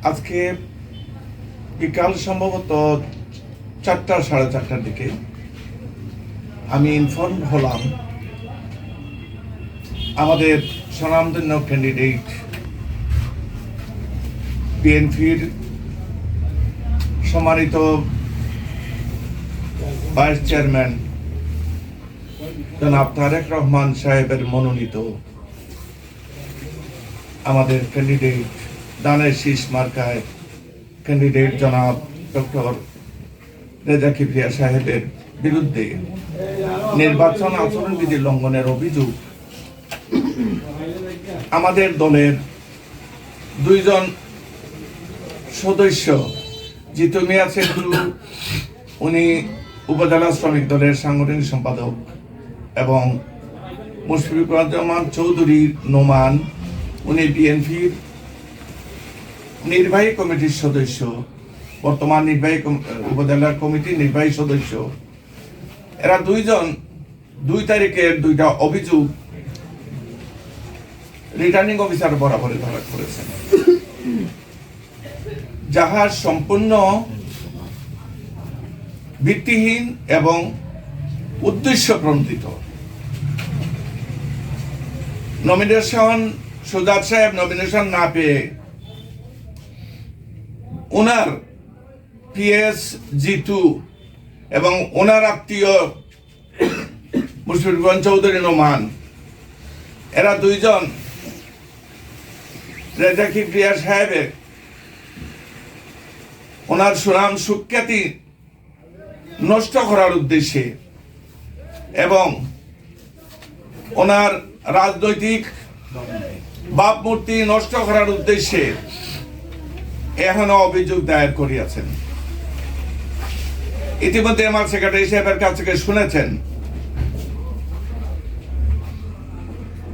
আজকে বিকাল সম্ভবত চারটা সাড়ে চারটার দিকে আমি ইনফর্ম হলাম আমাদের স্বনামধন্য ক্যান্ডিডেট বিএনপির সম্মানিত ভাইস চেয়ারম্যান জনাব তারেক রহমান সাহেবের মনোনীত আমাদের ক্যান্ডিডেট দানের শীষ মার্কায় ক্যান্ডিডেট জনাব ডক্টর রেজা কিবরিয়া সাহেবের বিরুদ্ধে নির্বাচন আচরণবিধি লঙ্ঘনের অভিযোগ। আমাদের দলের দুইজন সদস্য জিতু মিয়া সেতু, উনি উপজেলা শ্রমিক দলের সাংগঠনিক সম্পাদক এবং মুশফিকুর রহমান চৌধুরী নোমান, উনি বিএনপির নির্বাহী কমিটির সদস্য, বর্তমান নির্বাহী উপজেলার কমিটির নির্বাহী সদস্য। এরা দুইজন, দুই তারিখের দুইটা অভিযোগ রিটার্নিং অফিসার বরাবরে ধরা করেছেন যাহা সম্পূর্ণ ভিত্তিহীন এবং উদ্দেশ্য প্রণোদিত নমিনেশন সুজাত সাহেব নমিনেশন না পেয়ে ওনার পিএস জিতু এবং ওনার আত্মীয় মুশফিকুর চৌধুরী নোমান এরা দুইজন রেজাকি প্রিয়া সাহেবের। ওনার সুনাম সুখ্যাতি নষ্ট করার উদ্দেশ্যে এবং ওনার রাজনৈতিক ভাবমূর্তি নষ্ট করার উদ্দেশ্যে এখনও অভিযোগ দায়ের করিয়াছেন। ইতিমধ্যে আমার সেক্রেটারি সাহেবের কাছ থেকে শুনেছেন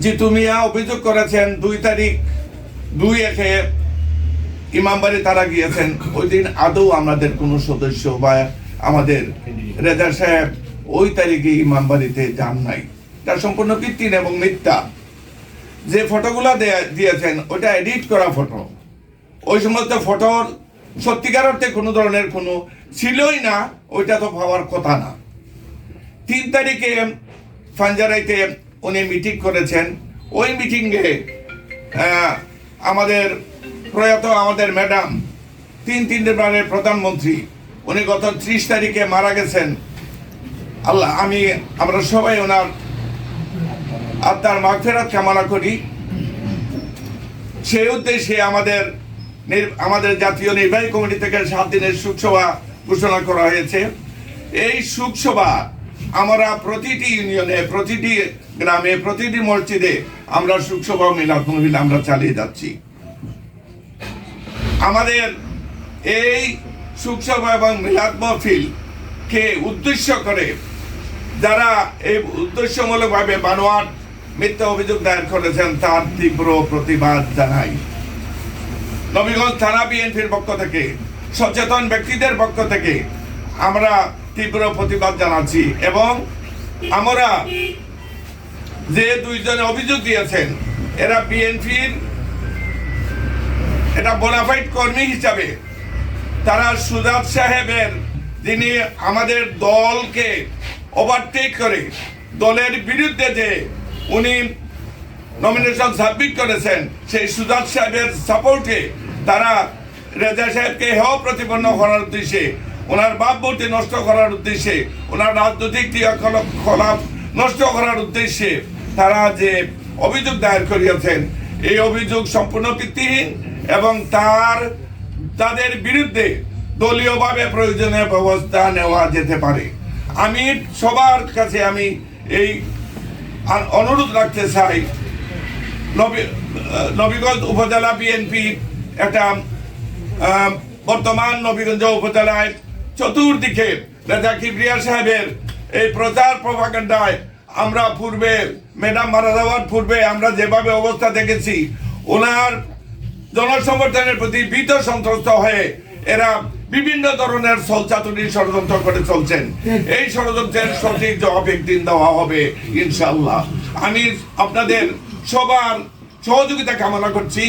জিতু মিয়া অভিযোগ করেছেন দুই তারিখ দুই একে ইমামবাড়ি তারা গিয়েছেন। ওই দিন আদৌ আমাদের কোনো সদস্য বা আমাদের রেজা সাহেব ওই তারিখে ইমামবাড়িতে যান নাই। তার সম্পূর্ণ কৃত্রিম এবং মিথ্যা। যে ফটোগুলা দেয়া- দিয়েছেন ওটা এডিট করা ফটো। ওই সমস্ত ফটোর সত্যিকার অর্থে কোনো ধরনের কোনো ছিলই না, ওইটা তো পাওয়ার কথা না। তিন তারিখে ফাঞ্জারাইতে উনি মিটিং করেছেন। ওই মিটিংয়ে আমাদের প্রয়াত আমাদের ম্যাডাম, তিন তিনবারের প্রধানমন্ত্রী, উনি গত ত্রিশ তারিখে মারা গেছেন। আল্লাহ, আমি, আমরা সবাই ওনার আত্মার মাগফেরাত কামনা করি। সেই উদ্দেশ্যে আমাদের আমাদের জাতীয় নির্বাহী কমিটি থেকে সাত দিনের শোকসভা ঘোষণা করা হয়েছে। এই শোকসভা আমরা প্রতিটি ইউনিয়নে, প্রতিটি গ্রামে, প্রতিটি মসজিদে আমরা শোকসভা মিলাদ মহিল আমরা চালিয়ে যাচ্ছি। আমাদের এই শোকসভা এবং মিলাদ মহফিল কে উদ্দেশ্য করে যারা এই উদ্দেশ্যমূলকভাবে বানোয়াট মিথ্যা অভিযোগ দায়ের করেছেন, তার তীব্র প্রতিবাদ জানাই। নবীগঞ্জ থানা বিএনপির পক্ষ থেকে, সচেতন ব্যক্তিদের পক্ষ থেকে আমরা তীব্র প্রতিবাদ জানাচ্ছি এবং আমরা যে দুইজনে অভিযোগ দিয়েছেন, এরা বিএনপির এটা বোনাফাইড কর্মী হিসাবে, তারা সুজাত সাহেবের যিনি আমাদের দলকে ওভারটেক করে, দলের বিরুদ্ধে যে উনি নমিনেশন সাবমিট করেছেন, সেই সুজাত সাহেবের সাপোর্টে তারা রেজা সাহেবকে হেয় প্রতিপন্ন করার উদ্দেশ্যে, ওনার ভাবমূর্তি নষ্ট করার উদ্দেশ্যে, ওনার রাজনৈতিক ক্রিয়াকলাপ নষ্ট করার উদ্দেশ্যে তারা যে অভিযোগ দায়ের করিয়াছেন, এই অভিযোগ সম্পূর্ণ ভিত্তিহীন এবং তার, তাদের বিরুদ্ধে দলীয়ভাবে প্রয়োজনীয় ব্যবস্থা নেওয়া যেতে পারে। আমি সবার কাছে আমি এই অনুরোধ রাখতে চাই, নবী- নবীগঞ্জ উপজেলা বিএনপি একটা বর্তমান নবীগঞ্জ উপজেলায় চতুর্দিকে রেজা কিবরিয়া সাহেবের এই প্রচার প্রভাকাণ্ডায় আমরা পূর্বে, ম্যাডাম মারা যাওয়ার পূর্বে আমরা যেভাবে অবস্থা দেখেছি, ওনার জনসমর্থনের প্রতি ভীত সন্ত্রস্ত হয়ে এরা বিভিন্ন ধরনের সলচাতুরি ষড়যন্ত্র করে চলছেন। এই ষড়যন্ত্রের সঠিক জবাব একদিন দেওয়া হবে ইনশাল্লাহ আমি আপনাদের সবার সহযোগিতা কামনা করছি।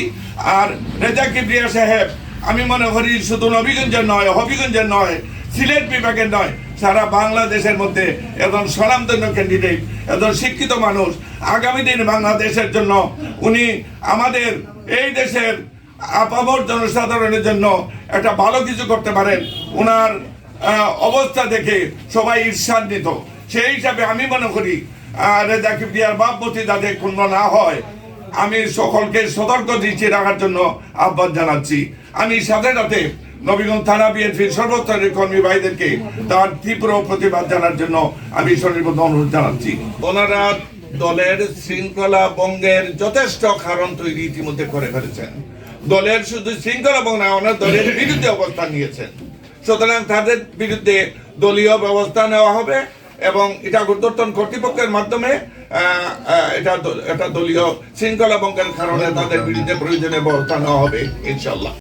আর রেজা কিবরিয়া সাহেব, আমি মনে করি শুধু নবীগঞ্জের নয়, হবিগঞ্জের নয়, সিলেট বিভাগের নয়, সারা বাংলাদেশের মধ্যে একজন স্বনামধন্য ক্যান্ডিডেট একজন শিক্ষিত মানুষ। আগামী দিন বাংলাদেশের জন্য উনি আমাদের এই দেশের আপামর জনসাধারণের জন্য একটা ভালো কিছু করতে পারেন। ওনার অবস্থা দেখে সবাই ঈর্ষান্বিত। সেই হিসাবে আমি মনে করি রেজা কিবরিয়ার বাপমতি যাতে ক্ষুণ্ণ না হয় আমি সকলকে সতর্ক দৃষ্টি রাখার জন্য আহ্বান জানাচ্ছি। আমি সাথে সাথে নবীগঞ্জ থানা বিএনপির সর্বস্তরের কর্মী ভাইদেরকে তার তীব্র প্রতিবাদ জানার জন্য আমি স্বনির্বদ্ধ অনুরোধ জানাচ্ছি। ওনারা দলের শৃঙ্খলা বঙ্গের যথেষ্ট কারণ তৈরি ইতিমধ্যে করে ফেলেছেন। দলের শুধু শৃঙ্খলা বঙ্গ না, ওনার দলের বিরুদ্ধে অবস্থান নিয়েছেন। সুতরাং তাদের বিরুদ্ধে দলীয় ব্যবস্থা নেওয়া হবে। এবং এটা গুরুত্বতন কর্তৃপক্ষের মাধ্যমে এটা এটা দলীয় শৃঙ্খলা ভঙ্গের কারণে তাদের বিরুদ্ধে প্রয়োজনীয় ব্যবস্থা নেওয়া হবে ইনশাল্লাহ